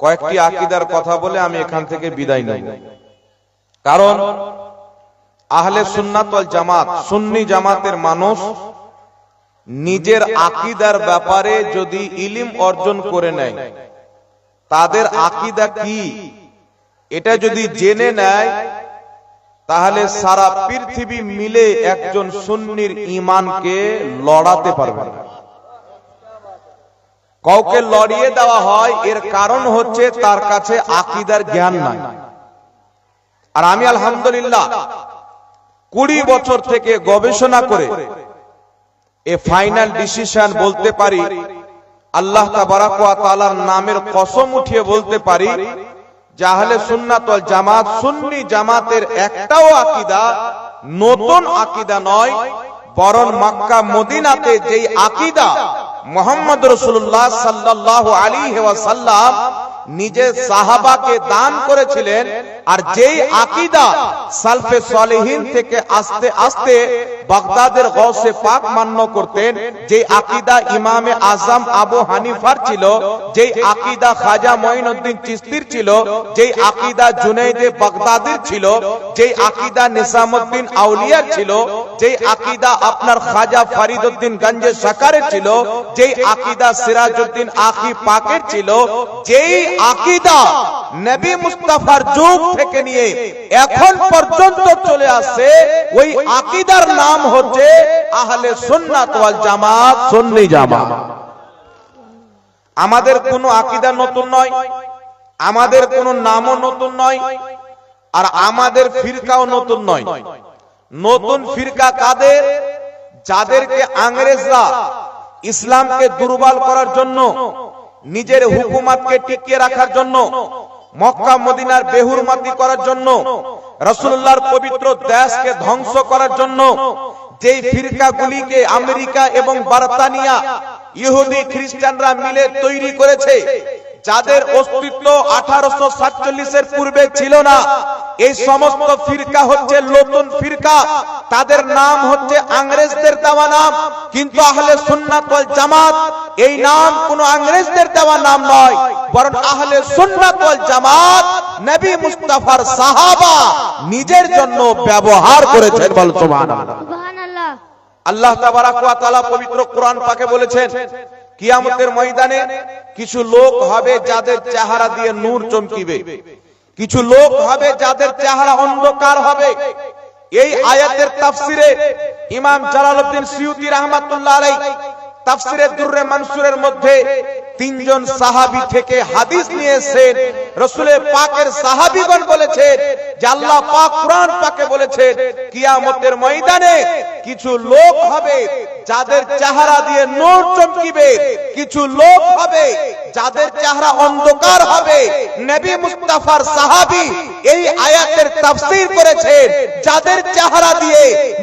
কয়েকটি আকিদার কথা বলে আমি এখান থেকে বিদায় নেব। কারণ আহলে সুন্নাত জামাত, সুন্নি জামাতের মানুষ নিজের আকিদার ব্যাপারে যদি ইলিম অর্জন করে নেয়, তাদের আকিদা কি? এটা যদি জেনে নেয়, তাহলে সারা পৃথিবী মিলে একজন সুন্নির ইমানকে লড়াতে পারবে না। কাউকে লড়িয়ে দেওয়া হয়, এর কারণ হচ্ছে তার কাছে আকিদার জ্ঞান নাই। আর আমি আলহামদুলিল্লাহ কুড়ি বছর থেকে গবেষণা করে এ ফাইনাল ডিসিশন বলতে পারি, আল্লাহ তালার নামের কসম উঠিয়ে বলতে পারি জাহলে সুন্নাত ওয়াল জামাত সুন্নি জামাতের একটাও আকিদা নতুন আকিদা নয় বরং মক্কা মদিনাতে যেই আকিদা মোহাম্মদ রসুল্লাহ সাল্লাহ আলী সাল্লাম নিজের সাহাবাকে দান করেছিলেন, আর যেই আকিদা সালফে সলেহীন থেকে আস্তে আস্তে বাগদাদের গৌসে পাক মান্য করতেন যে আকিদা ইমামে আজম আবু হানিফার ছিল, যেই আকিদা খাজা মঈনুদ্দিন চিস্তির ছিল, যেই আকিদা জুনাইদে বাগদাদির ছিল, যেই আকিদা নিসামুদ্দিন আউলিয়ার ছিল, যেই আকিদা আপনার খাজা ফরিদউদ্দিন গঞ্জে সাকারের ছিল, যেই আকিদা সিরাজউদ্দিন আখি পাকের ছিল, যেই আকিদা নবী মুস্তাফার যুগ থেকে নিয়ে এখন পর্যন্ত চলে আসছে ওই আকিদার নাম হচ্ছে আহলে সুন্নাত ওয়াল জামাত। সুন্নি জামাত। আমাদের কোনো আকিদা নতুন নয় আমাদের কোনো নামও নতুন নয় আর আমাদের ফিরকাও নতুন নয়। নতুন ফিরকা কাদের? যাদেরকে আংরেজরা ইসলামকে দুর্বল করার জন্য নিজের হুকুমাতকে টিকিয়ে রাখার জন্য, মক্কা, মদিনার বেহুরমাতি করার জন্য রসুল্লাহর পবিত্র দেশকে ধ্বংস করার জন্য যে ফিরকাগুলিকে আমেরিকা এবং বার্তানিয়া ইহুদি খ্রিস্টানরা মিলে তৈরি করেছে যাদের অস্তিত্ব আঠারোশো সাতচল্লিশের পূর্বে ছিল না এই সমস্ত ফিরকা হচ্ছে নতুন ফিরকা। তাদের নাম হচ্ছে আংরেজদের দেওয়া নাম কিন্তু আহলে সুন্নাত ওয়াল জামাত এই নাম কোন আংরেজদের দেওয়া নাম নয় বরং আহলে সুন্নাত ওয়াল জামাত নবী মুস্তাফার সাহাবা নিজের জন্য ব্যবহার করেছেন। বল সুবহানাল্লাহ। সুবহানাল্লাহ। আল্লাহ তাবারাক ওয়া তাআলা পবিত্র কোরআন পাকে বলেছেন কিয়ামতের ময়দানে কিছু লোক হবে যাদের চেহারা দিয়ে নূর চমকিবে। কিছু লোক হবে যাদের চেহারা অন্ধকার হবে। এই আয়াতের তাফসিরে ইমাম জালালউদ্দিন সিউতি রহমাতুল্লাহ আলাইহি তাফসিরে দুররে মানসুরের মধ্যে তিনজন সাহাবী থেকে হাদিস নিয়েছেন। রসুলের পাকের সাহাবীগণ বলেছেন আল্লাহ পাক কোরআন পাকে বলেছেন, কিয়ামতের ময়দানে কিছু লোক হবে যাদের চেহারা দিয়ে নূর চমকিবে, কিছু লোক হবে যাদের চেহারা অন্ধকার হবে। নবী মুস্তাফার সাহাবী এই আয়াতের তাফসীর করেছেন, যাদের চেহারা দিয়ে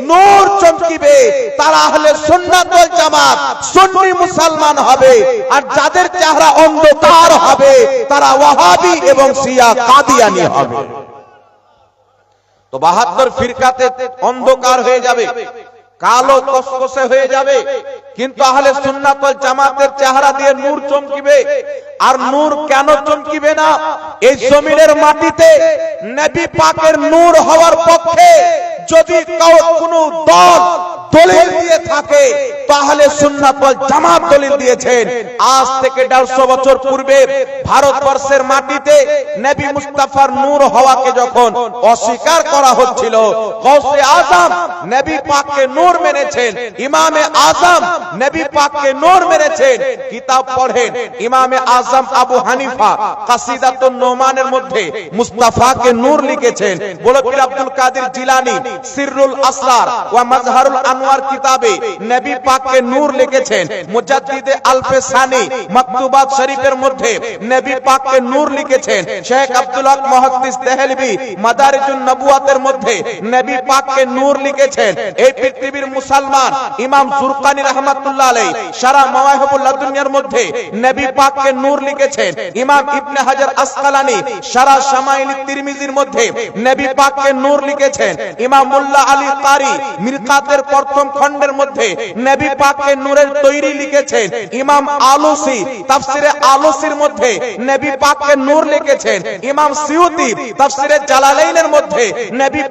নূর চমকিবে, তারা আহলে সুন্নাত ওয়াল জামাত, সুন্নি মুসলমান হবে। আর যাদের চেহারা অন্ধকার হবে, তারা ওয়াহাবি এবং শিয়া কাদিয়ানি হবে। তো বাহাত্তর ফিরকাতে অন্ধকার হয়ে যাবে, কালো কসকসে হয়ে যাবে, কিন্তু আহলে সুন্নাত ওয়াল জামাতের চেহারা দিয়ে নূর চমকিবে, আর নূর কেন চমকিবে না? এই জমিনের মাটিতে নবী পাকের নূর হওয়ার পক্ষে যদি কোনো দল দলিল দিয়ে থাকে, তাহলে সুন্নাত ওয়াল জামাত দলিল দিয়েছেন। আজ থেকে 150 বছর পূর্বে ভারতবর্ষের মাটিতে নবী মুস্তাফার নূর হওয়াকে যখন অস্বীকার করা হচ্ছিল, গৌসে আজম নবী পাককে নূর মেনেছেন, ইমামে আজম নবী পাককে নূর মেনেছেন। কিতাব পড়েন, ইমামে আজম আবু হানিফা কাসিদাতুন নোমানের মধ্যে মুস্তাফাকে নূর লিখেছেন। বলে পীর আব্দুল কাদের জিলানী সিররুল আসরার ওয়া মাজহারুল আনোয়ার কিতাবে নবী পাককে নূর লিখেছেন। মুজাদ্দিদে আলফে সানি মাকতুবাত শরীফের মধ্যে নবী পাককে নূর লিখেছেন। শেখ আব্দুল হক মুহাদ্দিস দেহলভী মাদারিজুন নবুয়াতের মধ্যে নবী পাককে নূর লিখেছেন। এই পৃথিবীর মুসলমান ইমাম জুরকানি রাহমাতুল্লাহ আলাইহি সারা মাওয়াহিবুল লাদুনিয়ার মধ্যে নবী পাককে নূর লিখেছেন। ইমাম ইবনে হাজার আসকালানি সারা শামাইল তিরমিজির মধ্যে নবী পাককে নূর লিখেছেন। ইমাম মোল্লা আলী কারি প্রথম খণ্ডের মধ্যে নূরের তৈরি লিখেছেন। ইমাম আলুসি তাফসিরে মধ্যে পাকের নূর লিখেছেন। ইমাম সিউতি তাফসিরে জালালাইনের মধ্যে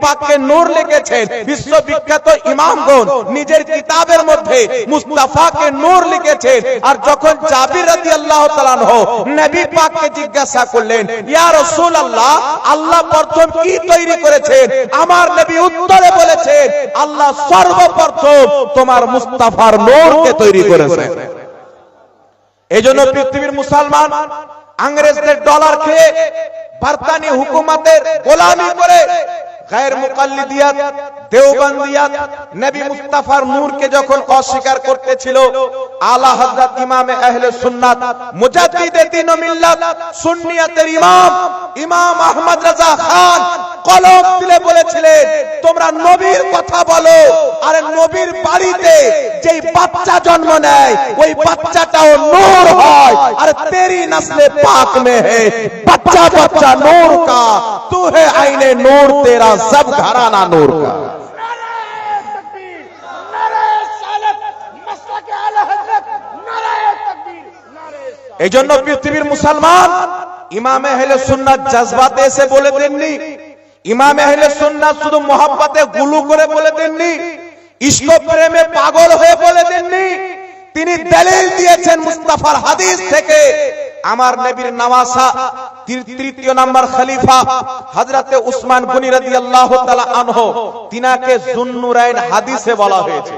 পাকের নূর লিখেছেন। বিশ্ববিখ্যাত ইমামগণ নিজের কিতাবের মধ্যে মুস্তাফাকে নূর লিখেছেন। আর যখন জাবির রাদিয়াল্লাহু তাআলা নবী পাককে জিজ্ঞাসা করলেন, ইয়া আল্লাহ প্রথম কি তৈরি করেছেন? আমার নবী উত্তরে বলেছেন আল্লাহ সর্বপ্রথম তোমার মুস্তাফার নূরকে তৈরি করেছেন এজন্য পৃথিবীর মুসলমান আংরেজদের ডলার খেয়ে বার্তানি হুকুমাতের গোলামি করে, গায়ের মুকাল্লিদিয়াত দেওবন্দিয়াত নবী মুস্তাফার নূরকে যখন অস্বীকার করতেছিল, আলা হযরত আহলে সুন্নাত, মুজাদ্দিদে মিল্লাত, সুন্নিয়াতের ইমাম ইমাম আহমদ খান কলম বলেছিলেন, তোমরা নবীর কথা বলো, আরে নবীর বাড়িতে যেই বাচ্চা জন্ম নেয়, ওই বাচ্চাটাও নূর হয়, আর তেরি নসলে পাক মে হে বাচ্চা বাচ্চা নূর কা তু হে আইনে নূর, তেরা সব ঘরানা নূর কা। এই জন্য পৃথিবীর মুসলমান ইমামে আহলে সুন্নাত জজবাতে এসে বলে দেননি। ইমাম আহলে সুন্নাত শুধু মোহাব্বতে গুলু করে বলে দেননি ইশক প্রেমে পাগল হয়ে বলে দেননি। তিনি দলিল দিয়েছেন মুস্তাফার হাদিস থেকে। আমার নবীর নওয়াসা তৃতীয় নাম্বার খলিফা হযরতে উসমান গনি রাদিয়াল্লাহু তাআলা আনহু, তিনাকে জুন্নুরাইন হাদিসে বলা হয়েছে।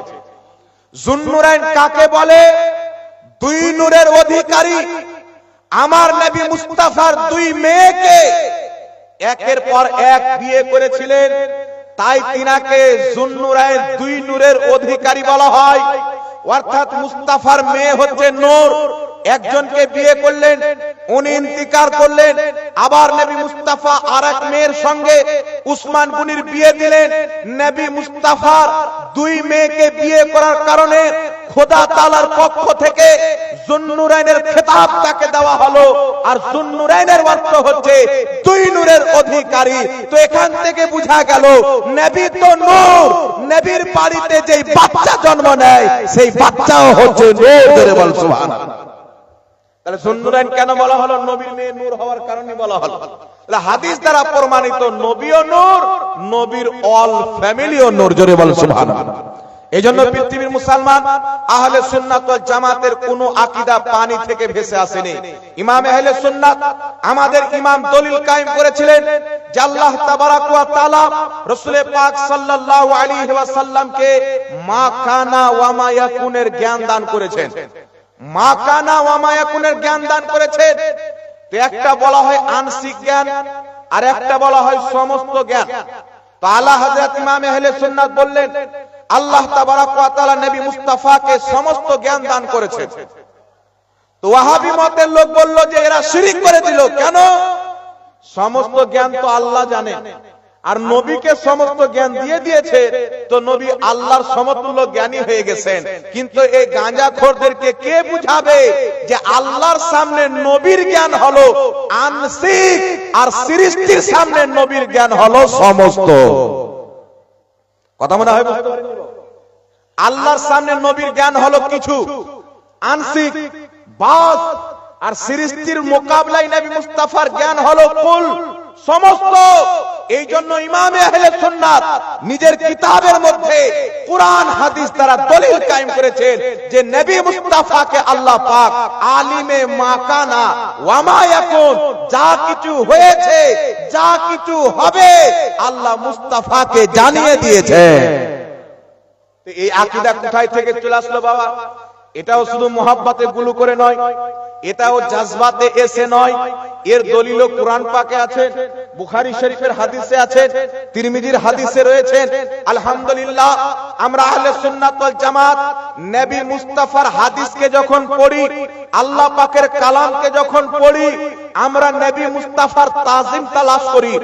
জুন্নুরাইন কাকে বলে? দুই নূরের অধিকারী। আমার নবী মুস্তাফার দুই মেয়েকে একের পর এক বিয়ে করেছিলেন। তাই তিনাকে জুন্নুরায়ের দুই নূরের অধিকারী বলা হয়। অর্থাৎ মুস্তাফার মেয়ে হচ্ছে নূর। একজনকে বিয়ে করলেন, উনি ইন্তিকার করলেন। আবার নবী মুস্তাফা আর এক মেয়ের সঙ্গে উসমান গুনির বিয়ে দিলেন। নবী মুস্তাফার দুই মেয়েকে বিয়ে করার কারণে খোদা তালার পক্ষ থেকে জুন্নুরাইনের খেতাব তাকে দেওয়া হলো। আর জুন্নুরাইনের অর্থ হচ্ছে দুই নূরের অধিকারী। তো এখান থেকে বোঝা গেল, নবী তো নূর। নবীর বাড়িতে যেই বাচ্চা জন্ম নেয়, সেই বাচ্চাও হচ্ছে নূর। বল, সুবহানাল্লাহ। তাহলে জুন্নুরাইন কেন বলা হলো? নবীর মেয়ে নূর হওয়ার কারণে বলা হলো। তাহলে হাদিস দ্বারা প্রমাণিত নবীও নূর, নবীর অল ফ্যামিলিও নূর। জোরে বল, সুবহানাল্লাহ। এই জন্য পৃথিবীর মুসলমান আহলে সুন্নাত ওয়াল জামাতের কোন আকীদা পানি থেকে ভেসে আসেনি। ইমাম আহলে সুন্নাত আমাদের ইমাম দলিল কায়েম করেছিলেন যে আল্লাহ তাবারাক ওয়া তাআলা রাসূল পাক সাল্লাল্লাহু আলাইহি ওয়াসাল্লামকে মা কানা ওয়া মা ইয়াকুনের জ্ঞান দান করেছেন। মা কানা ওয়া মা ইয়াকুনের জ্ঞান দান করেছেন। তো একটা বলা হয় আংশিক জ্ঞান আর একটা বলা হয় সমস্ত জ্ঞান। তো আলা হযরত ইমাম আহলে সুন্নাত বললেন আল্লাহ তাবারাক ওয়া তাআলা নবী মুস্তাফাকে সমস্ত জ্ঞান দান করেছেন। তো ওয়াহাবি মতের লোক বলল যে এরা শিরিক করে দিল। কেন? সমস্ত জ্ঞান তো আল্লাহ জানে। আর নবীকে সমস্ত জ্ঞান দিয়ে দিয়েছে, তো নবী আল্লাহর সমতুল্য জ্ঞানী হয়ে গেছেন। কিন্তু এই গাঁজাখোরদেরকে কে বুঝাবে যে আল্লাহর সামনে নবীর জ্ঞান হলো আংশিক আর সৃষ্টির সামনে নবীর জ্ঞান হলো সমস্ত? কথা মনে হয়? আল্লাহর সামনে নবীর জ্ঞান হলো কিছু। আংশিক বাস আর সৃষ্টির মোকাবলায় নবী মুস্তাফার জ্ঞান হলো কুল, সমস্ত। এই জন্য ইমামে আহলে সুন্নাত নিজের কিতাবের মধ্যে কোরআন, হাদিস দ্বারা দলিল কায়েম করেছেন যে নবী মুস্তাফাকে আল্লাহ পাক আলিমে মাকানা, ওয়ামা ইয়াকুন, যা কিছু হয়েছে, যা কিছু হবে, আল্লাহ মুস্তাফাকে জানিয়ে দিয়েছে তো এই আকীদা কোথায় থেকে চলে আসলো বাবা? এটাও শুধু মোহাব্বতে গুলো করে নয়, এটাও জাজবাতে এসে নয়। এর দলিল কোরআন পাকে আছে, বুখারী শরীফের হাদিসে আছে, তিরমিজির হাদিসে রয়েছে। আলহামদুলিল্লাহ, আমরা আহলে সুন্নাত ওয়াল জামাত নবী মুস্তাফার হাদিসকে যখন পড়ি, আল্লাহ পাকের কালামকে যখন পড়ি আমরা নবী মুস্তাফার তাজিম তালাশ করি,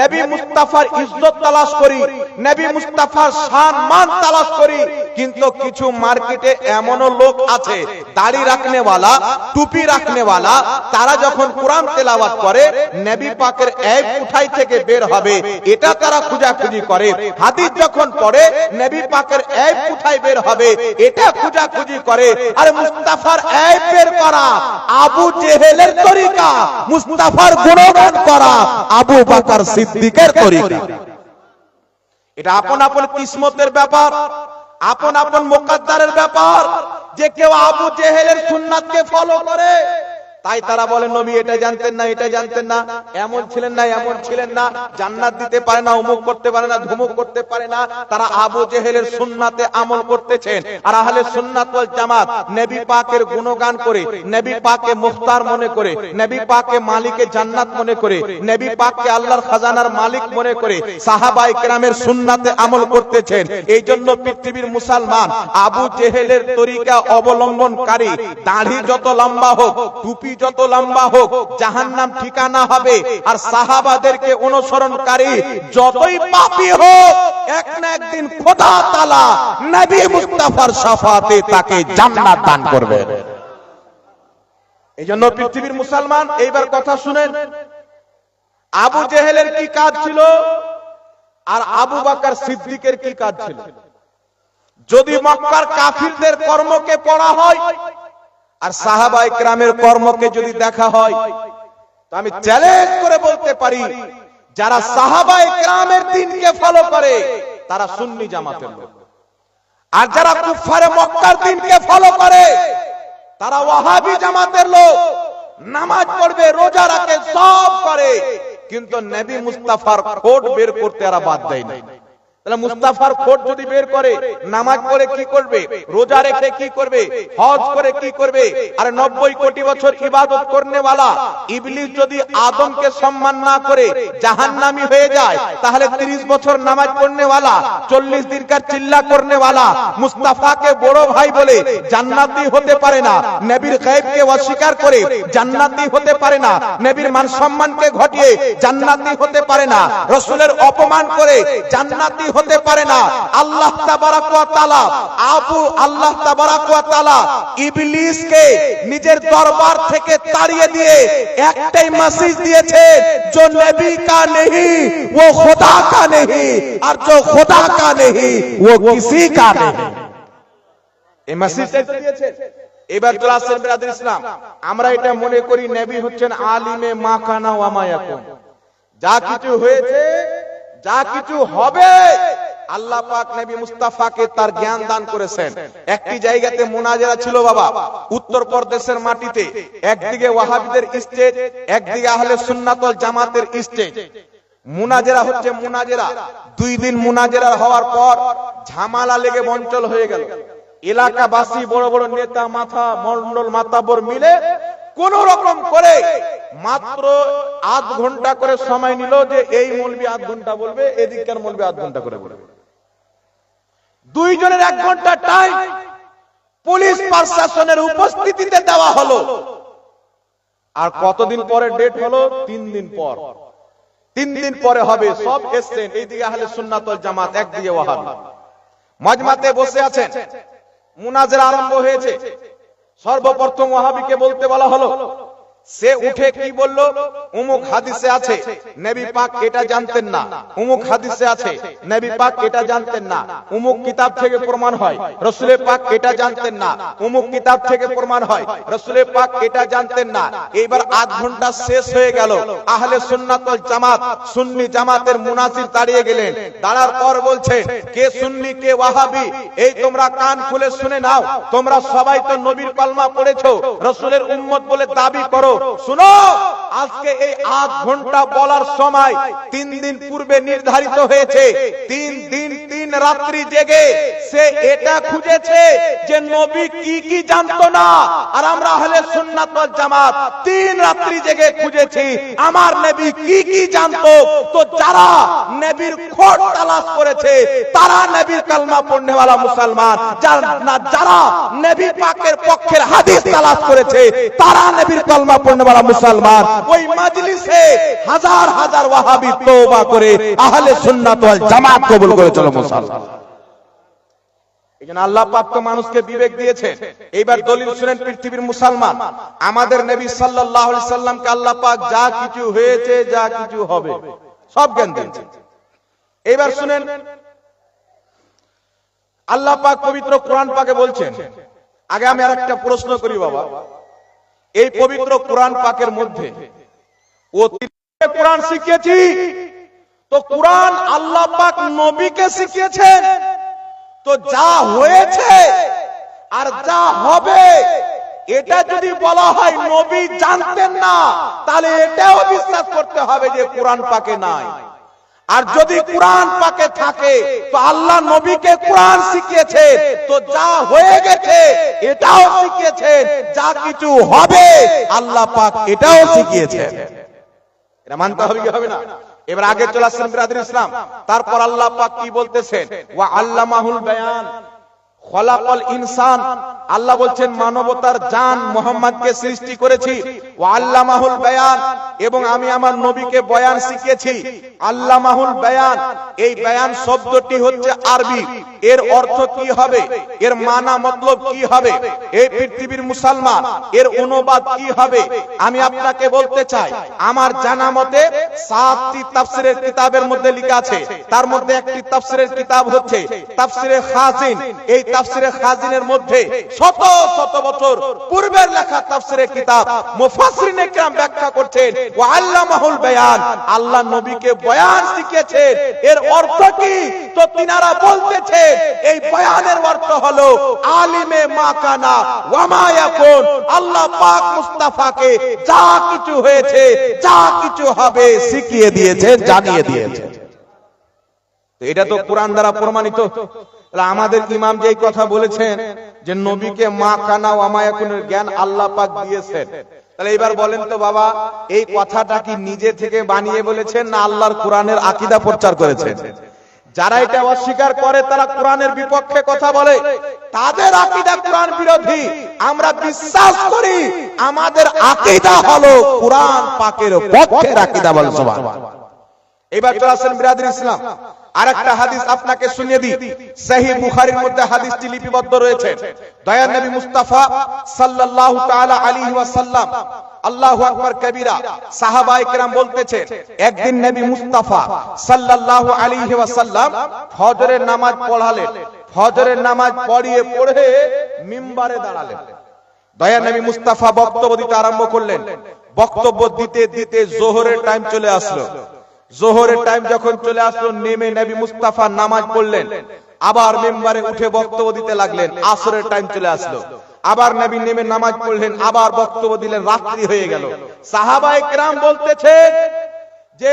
নবী মুস্তাফার ইজ্জত তালাশ করি, নবী মুস্তাফার শান মান তালাশ করি। কিন্তু কিছু মার্কেটে এমনও লোক আছে, দাড়ি রাখনেওয়ালা, টুপি রাখনেওয়ালা, তারা যখন কোরআন তেলাওয়াত করে, নবী পাকের এক উঠাই থেকে বের হবে, এটা তারা খুঁজাখুঁজি করে। হাদিস যখন পড়ে, নবী পাকের এক উঠাই বের হবে, এটা খুঁজাখুঁজি করে। আর মুস্তাফার এক বের করা আবু জেহেলের তরিকা। মুস্তাফার গুণগান করা আবু বাকার সিদ্দিকের তরিকা। এটা আপন আপন কিসমতের ব্যাপার, আপন আপন মোকাদ্দারের ব্যাপার। যে কেউ আবু জেহেলের সুন্নাতকে ফলো করে তাই তারা বলে, নবী, এটা জানতেন না, এটা জানতেন না। এমন ছিলেন না, এমন ছিলেন না। জান্নাত দিতে পারে না, অমুক করতে পারে না, ধুমুক করতে পারে না। তারা আবু জেহেলের সুন্নাতে আমল করতেছেন। আর আহলে সুন্নাত ওয়াল জামাত নবী পাকের গুণগান করে, নবী পাকে মুখতার মনে করে, নবী পাকে মালিকে জান্নাত মনে করে, নবী পাককে আল্লাহর খাজানার মালিক মনে করে সাহাবাই কেরামের সুন্নাতে আমল করতেছেন। এই জন্য পৃথিবীর মুসলমান আবু জেহেলের তরিকা অবলম্বনকারী, দাড়ি যত লম্বা হোক, টুপি যত লম্বা হোক, জাহান্নাম ঠিকানা হবে। আর সাহাবাদেরকে অনুসরণকারী যতই পাপী হোক, এক না একদিন খোদা তালা নবী মুস্তাফার সাফাতে তাকে জান্নাত দান করবে। এই জন্য পৃথিবীর মুসলমান, এইবার কথা শুনেন। আবু জেহেলের কি কাজ ছিল? আর আবু বাকার সিদ্দিকের কি কাজ ছিল? যদি মক্কার কাফিরদের কর্মকে পড়া হয় আর সাহাবা ইকরামের কর্মকে যদি দেখা হয়, তো আমি চ্যালেঞ্জ করে বলতে পারি, যারা সাহাবা ইকরামের দিনকে ফলো করে, তারা সুন্নি জামাতের লোক। আর যারা কুফারে মক্কার দিনকে ফলো করে, তারা ওয়াহাবি জামাতের লোক। নামাজ পড়বে, রোজা রাখে, সব করে, কিন্তু নবী মুস্তাফার কোড বের করতে এরা বাদ দেয় না। তাহলে মুস্তাফার খোট যদি বের করে নামাজ পড়ে কি করবে রোজা রেখে কি করবে হজ করে কি করবে আর নব্বই কোটি বছর ইবাদত করনে वाला ইবলিস যদি আদমকে সম্মান না করে জাহান্নামী হয়ে যায় তাহলে 30 বছর নামাজ পড়নে वाला 40 দিনকার চিল্লা করনে वाला মুস্তাফাকে বড় ভাই বলে জান্নাতি হতে পারে না নবীর গায়েবকে অস্বীকার করে জান্নাতি হতে পারে না নবীর মান সম্মানকে ঘটিয়ে জান্নাতি হতে পারে না রসুলের অপমান করে জান্নাতি হতে পারে না আল্লাহ তাবারাক ওয়া তাআলা আবু আল্লাহ তাবারাক ওয়া তাআলা ইবলিসকে নিজের দরবার থেকে তাড়িয়ে দিয়ে একটাই মেসেজ দিয়েছে जो नबी का नहीं वो खुदा का नहीं और जो खुदा का नहीं वो किसी का नहीं এই মেসেজটা দিয়েছে এবার ক্লাসের ব্রাদার ইসলাম আমরা এটা মনে করি নবী হচ্ছেন আলিমে মাকানা ওয়া মায়াকুন যা কিছু হয়েছে যা কিছু হবে আল্লাহ পাক নবী মুস্তাফাকে তার জ্ঞান দান করেছেন। একটি জায়গাতে মুনাজারা ছিল বাবা উত্তর প্রদেশের মাটিতে। একদিকে ওয়াহাবিদের স্টেজ একদিকে আহলে সুন্নাত ওয়াল জামাতের স্টেজ মুনাজেরা হচ্ছে মুনাজেরা। দুই দিন মুনাজেরা হওয়ার পর ঝামালা লেগে বঞ্চল হয়ে গেল। এলাকাবাসী বড় বড় নেতা মাথা মন্ডল মাতাবর মিলে কোন রকম করে মাত্র আধ ঘণ্টা করে সময় নিল যে এই মলবি আধ ঘণ্টা বলবে, এদিককার মলবি আধ ঘণ্টা করে বলবে। দুইজনের এক ঘণ্টা টাইম পুলিশ প্রশাসনের উপস্থিতিতে দেওয়া হলো। আর কতদিন পরে ডেট হলো? তিন দিন পর। তিন দিন পরে হবে, সব এসছেন। এইদিকে আহলে সুন্নাত ওয়াল জামাত একদিকে ওয়াহাবি। মাজমাতে বসে আছেন। মুনাজের আরম্ভ হয়েছে। সর্বপ্রথম ওয়াহাবিকে বলতে বলা হলো সে উঠে কি বলল? উমুক হাদিসে আছে, নবী পাক এটা জানতেন না। উমুক হাদিসে আছে, নবী পাক এটা জানতেন না। উমুক কিতাব থেকে প্রমাণ হয় রসুলের পাক এটা জানতেন না। উমুক কিতাব থেকে প্রমাণ হয় রসুলের পাক এটা জানতেন না। এইবার আধ ঘণ্টা শেষ হয়ে গেল। আহলে সুন্নাত জামাত, সুন্নি জামাতের মুনাসির দাঁড়িয়ে গেলেন। দাঁড়ার পর বলছে, কে সুন্নি, কে ওয়াহাবি, এই তোমরা কান খুলে শুনে নাও। তোমরা সবাই তো নবীর পালমা পড়েছো। রসুলের উম্মত বলে দাবি করো। শুনো আজকে এই আধ ঘণ্টা বলার সময় তিন দিন পূর্বে নির্ধারিত হয়েছে। তিন দিন, তিন রাত্রি জেগে সে এটা খুঁজেছে যে নবী কি কি জানতো না। আর আমরা হলে সুন্নাত ওয়াল জামাত তিন রাত্রি জেগে খুঁজেছি, আমার নবী কি কি জানতো। তো যারা নবীর খোঁজ তালাশ করেছে, তারা নবীর কালমা পড়নেওয়ালা মুসলমান। যারা নবী পাকের পক্ষের হাদিস তালাশ করেছে, তারা নবীর কালমা পড়নেওয়ালা মুসলমান। ওই মাজলিসে হাজার হাজার ওয়াহাবি তওবা করে আহলে সুন্নাত ওয়াল জামাত কবুল করে চলো মুসলমান আল্লাহ পাক তো মানুষকে বিবেক দিয়েছে। এইবার দলিল শুনেন পৃথিবীর মুসলমান। আমাদের নবী সাল্লাল্লাহু আলাইহি সাল্লামকে আল্লাহ পাক যা কিছু হয়েছে, যা কিছু হবে, সব জ্ঞান দিয়েছে এইবার শুনেন, আল্লাহ পাক পবিত্র কোরআন পাকে বলছেন, আগে আমি আরেকটা প্রশ্ন করি বাবা। এই পবিত্র কোরআন পাকের মধ্যে। কোরআন শিখিয়েছি। তো কোরআন আল্লাহ পাক নবীকে শিখিয়েছেন। তো যা হয়েছে আর যা হবে, এটা যদি বলা হয় নবী জানতেন না, তাহলে এটাও বিশ্বাস করতে হবে যে কোরআন পাকে নাই। আর যদি কোরআন পাকে থাকে তো আল্লাহ নবীকে কোরআন শিখিয়েছে। তো যা হয়ে গেছে এটাও শিখিয়েছেন যা কিছু হবে আল্লাহ পাক এটাও শিখিয়েছে। এটা মানতে হবে কি হবে না? এবার আগে চলে আসছেন ইসলাম। তারপর আল্লাহ পাক কি বলতেছেন? ওয়া আল্লামাহুল বায়ান। মানা মুসলমান, এর অনুবাদ কি হবে? আমি আপনাকে বলতে চাই, আমার জানা মতে সাতটি তাফসিরের কিতাবের মধ্যে লেখা আছে। তার মধ্যে একটি তাফসিরের কিতাব হচ্ছে তাফসিরে এই তাফসিরে খাজিনের মধ্যে শত শত বছর পূর্বের লেখা তাফসিরের কিতাব মুফাসসিরিন একরাম ব্যাখ্যা করছেন ওয়া আল্লামাহুল বায়ান, আল্লাহ নবীকে বয়ান শিখিয়েছেন। এর অর্থ কি? তো তিনারা বলতেছেন, এই বয়ানের অর্থ হলো, আলিমে মাকানা ওয়া মা ইয়াকুন, আল্লাহ পাক মুস্তাফাকে যা কিছু হয়েছে, যা কিছু হবে শিখিয়ে দিয়েছেন, জানিয়ে দিয়েছেন। এটা তো কোরআন দ্বারা প্রমাণিত। আমাদের ইমাম যে কথা বলেছেন যে নবীকে মা কানা ওয়ামায়াকুনের জ্ঞান আল্লাহ পাক দিয়েছেন। তাহলে এবার বলেন তো বাবা, এই কথাটা কি নিজে থেকে বানিয়ে বলেছেন না আল্লাহর কোরআনের আকীদা প্রচার করেছেন? যারা এটা অস্বীকার করে তারা কোরআনের বিপক্ষে কথা বলে। তাদের আকিদা কোরআন বিরোধী। আমরা বিশ্বাস করি আমাদের আকিদা হলো কোরআন পাকের পক্ষের আকীদা বল, সুবহানাল্লাহ। এবার চলে আসেন বিরাদুল ইসলাম। আর একটা হাদিস আপনাকে শুনিয়ে দিই। সহি বুখারীর মধ্যে হাদিসটি লিপিবদ্ধ রয়েছে। দয়ার নবী মুস্তাফা সাল্লাল্লাহু তাআলা আলাইহি ওয়াসাল্লাম আল্লাহু আকবার কবীরা সাহাবায়ে কেরাম বলতেছে, একদিন নবী মুস্তাফা সাল্লাল্লাহু আলাইহি ওয়াসাল্লাম ফজরের নামাজ পড়ালেন। ফজরের নামাজ পড়িয়ে পড়ে মিম্বারে দাঁড়ালেন। দয়া নবী মুস্তাফা বক্তব্য দিতে আরম্ভ করলেন। বক্তব্য দিতে দিতে জোহরের টাইম চলে আসলো। জোহরের টাইম যখন চলে আসলো, নেমে নবী মুস্তাফা নামাজ পড়লেন। আবার মেম্বারে উঠে বক্তব্য দিতে লাগলেন, আসরের টাইম চলে আসলো। আবার নবী নেমে নামাজ পড়লেন, আবার বক্তব্য দিলেন, রাত্রি হয়ে গেল। সাহাবাই কেরাম বলতেছে যে,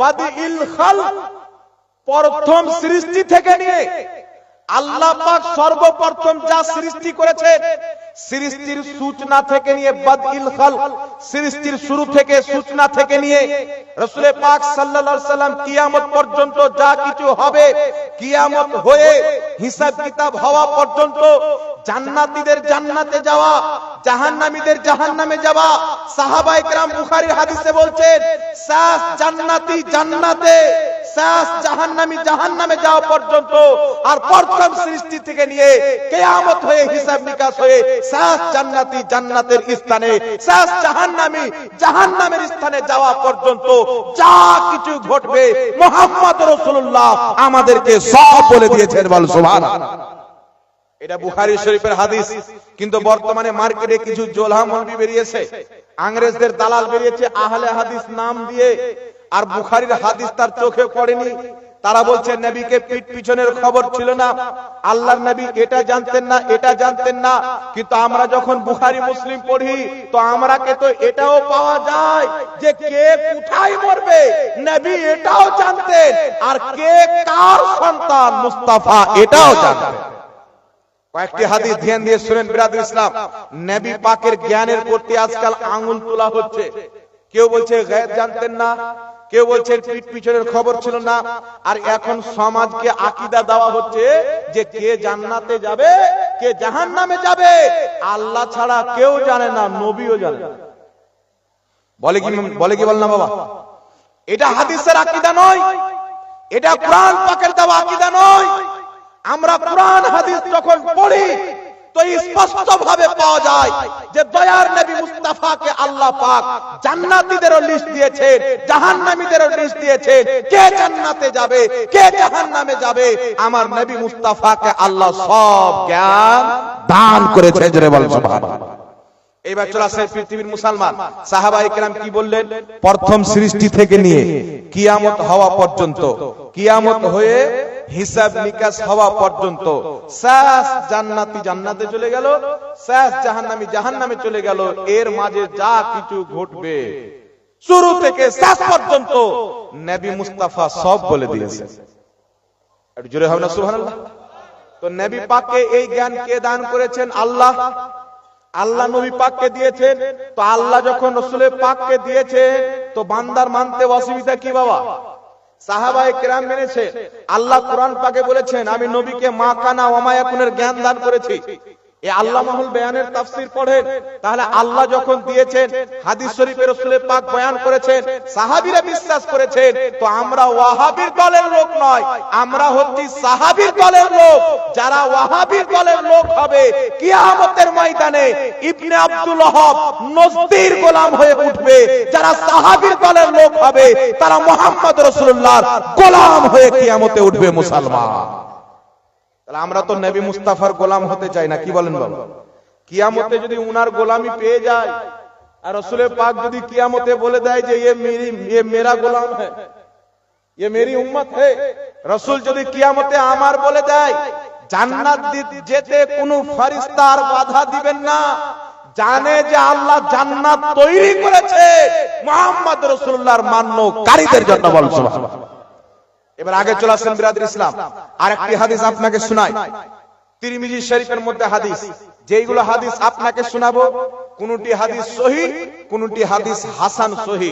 বাদি ইল খাল প্রথম সৃষ্টি থেকে নিয়ে আল্লাহ পাক সর্বপ্রথম যা সৃষ্টি করেছে, সৃষ্টির সূচনা থেকে নিয়ে বদিল খালক সৃষ্টির শুরু থেকে সূচনা থেকে নিয়ে রসুলের পাক সাল্লাল্লাহু সাল্লাম কিয়ামত পর্যন্ত যা কিছু হবে, কিয়ামত হয়ে হিসাব কিতাব হওয়া পর্যন্ত জান্নাতীদের জান্নাতে যাওয়া, জাহান্নামীদের জাহান্নামে যাওয়া। সাহাবায়ে কেরাম বুখারীর হাদিসে বলছেন, সাস জান্নাতি জান্নাতে, সাস জাহান্নামী জাহান্নামে যাওয়া পর্যন্ত আর প্রথম সৃষ্টি থেকে নিয়ে কিয়ামত হয়ে হিসাব নিকাশ হয়ে সাস জান্নাতি জান্নাতের স্থানে, সাস জাহান্নামী জাহান্নামের স্থানে যাওয়া পর্যন্ত যা কিছু ঘটবে মুহাম্মদ রাসূলুল্লাহ আমাদেরকে সব বলে দিয়েছেন বল সুবহানাল্লাহ। এটা বুখারী শরীফের হাদিস। কিন্তু বর্তমানে মার্কেটে কিছু জোলহা মৌলবি বেরিয়েছে। ইংরেজদের দালাল বেরিয়েছে আহলে হাদিস নাম দিয়ে। আর বুখারীর হাদিস তার চোখে পড়েনি। তারা বলছে, নবীকে পিঠ পিছনের খবর ছিল না। আল্লাহর নবী এটা জানতেন না, এটা জানতেন না। কিন্তু আমরা যখন বুখারি, মুসলিম পড়ি, তো আমরাকে তো এটাও পাওয়া যায় যে কে কোথায় মরবে। নবী এটাও জানতেন। আর কে কার সন্তান মুস্তাফা এটাও জানতেন। কয়েকটি হাদিস ধ্যান দিয়ে শুনেন বিরাদুল ইসলাম। নবী পাকের জ্ঞানের প্রতি আজকাল আঙ্গুল তোলা হচ্ছে। কেউ বলছে গায়েব জানতেন না, কেউ বলছে পিঠ পিছনের খবর ছিল না। আর এখন সমাজকে আকিদা দেওয়া হচ্ছে যে কে জান্নাতে যাবে, কে জাহান নামে যাবে। আল্লাহ ছাড়া কেউ জানে না, নবীও জানে না। বলে কি বলে কি বল না বাবা? এটা হাদিসের আকিদা নয়। এটা কোরআন পাকের দেওয়া আকিদা নয়। আমরা কোরআন, হাদিস যখন পড়ি, তো স্পষ্ট ভাবে পাওয়া যায় যে দয়ার নবী মুস্তাফাকে আল্লাহ পাক জান্নাতীদেরও লিস্ট দিয়েছেন, জাহান্নামীদেরও লিস্ট দিয়েছেন। কে জান্নাতে যাবে, কে জাহান্নামে যাবে? আমার নবী মুস্তাফাকে আল্লাহ সব জ্ঞান দান করেছে জোরে বল সুবহানাল্লাহ। এইবার চলে আসে পৃথিবীর মুসলমান। সাহাবাই কেরাম কি বললেন? প্রথম সৃষ্টি থেকে নিয়ে কিয়ামত হওয়া পর্যন্ত, কিয়ামত হয়ে হিসাব নিকাশ হওয়া পর্যন্ত শেষ জান্নাতি জান্নাতে চলে গেল শেষ জাহান্নামি জাহান্নামে চলে গেল, এর মাঝে যা কিছু ঘটবে। শুরু থেকে শেষ পর্যন্ত নবী মুস্তাফা সব বলে দিয়েছে। হবে না তো নবী পাককে এই জ্ঞান কে দান করেছেন? আল্লাহ। আল্লাহ নবী পাককে দিয়েছেন। তো আল্লাহ যখন রসুলের পাককে দিয়েছে, তো বান্দার মানতে অসুবিধা কি বাবা? আল্লাহ কোরআন পাকে বলেছেন আমি নবীকে মা কানা ওমায়াকুনের জ্ঞান দান করেছি। যারা লোক হবে ময়দানে ইবনে আব্দুল গোলাম হয়ে উঠবে। যারা সাহাবীর দলের লোক হবে, তারা মুহাম্মদ রাসূলুল্লাহর গোলাম হয়ে কিয়ামতে উঠবে মুসলমান। তাহলে আমরা তো নবী মুস্তাফার গোলাম হতে চাই না, কি বলেন বাবা? কিয়ামতে যদি উনার গোলামি পেয়ে যায়, আর রসুল পাক যদি কিয়ামতে বলে দেয় যে ইয়ে মেরি ইয়ে মেরা গোলাম হ্যাঁ ইয়ে মেরি উম্মত হ্যাঁ, হে রসুল যদি কিয়ামতে আমার বলে দেয়, জান্নাত দিতে যেতে কোনো ফারিস্তার বাধা দিবেন না, জানে যে আল্লাহ জান্নাত তৈরি করেছে, মোহাম্মদ রসুল্লাহর মান্য কারীদের জন্য বলছো এবার আগে চলে আসেন বিরাদের ইসলাম। আর একটি হাদিস আপনাকে শোনায় তিরিমিজি শরীফের মধ্যে হাদিস। যেইগুলো হাদিস আপনাকে শোনাবো কোনটি হাদিস সহি, কোনটি হাদিস হাসান সহি।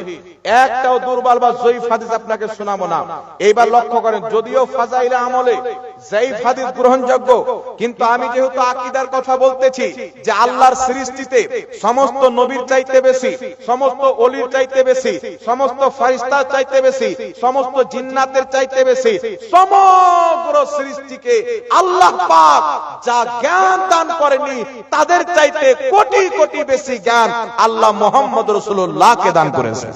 একটাও দুর্বল বা জয়ীফ হাদিস আপনাকে শোনাবো না। এইবার লক্ষ্য করেন, যদিও ফাজাইলে আমলে জয়ীফ হাদিস গ্রহণযোগ্য, কিন্তু আমি যেহেতু আকীদার কথা বলতেছি যে আল্লাহর সৃষ্টিতে সমস্ত নবীর চাইতে বেশি, সমস্ত অলির চাইতে বেশি, সমস্ত ফারিস্তার চাইতে বেশি, সমস্ত জিন্নাতের চাইতে বেশি, সমগ্র সৃষ্টিকে আল্লাহ পাক যা জ্ঞান দান করেনি, তাদের চাইতে কোটি কোটি বেশি জ্ঞান আল্লাহ মোহাম্মদ রসুল্লাহকে দান করেছে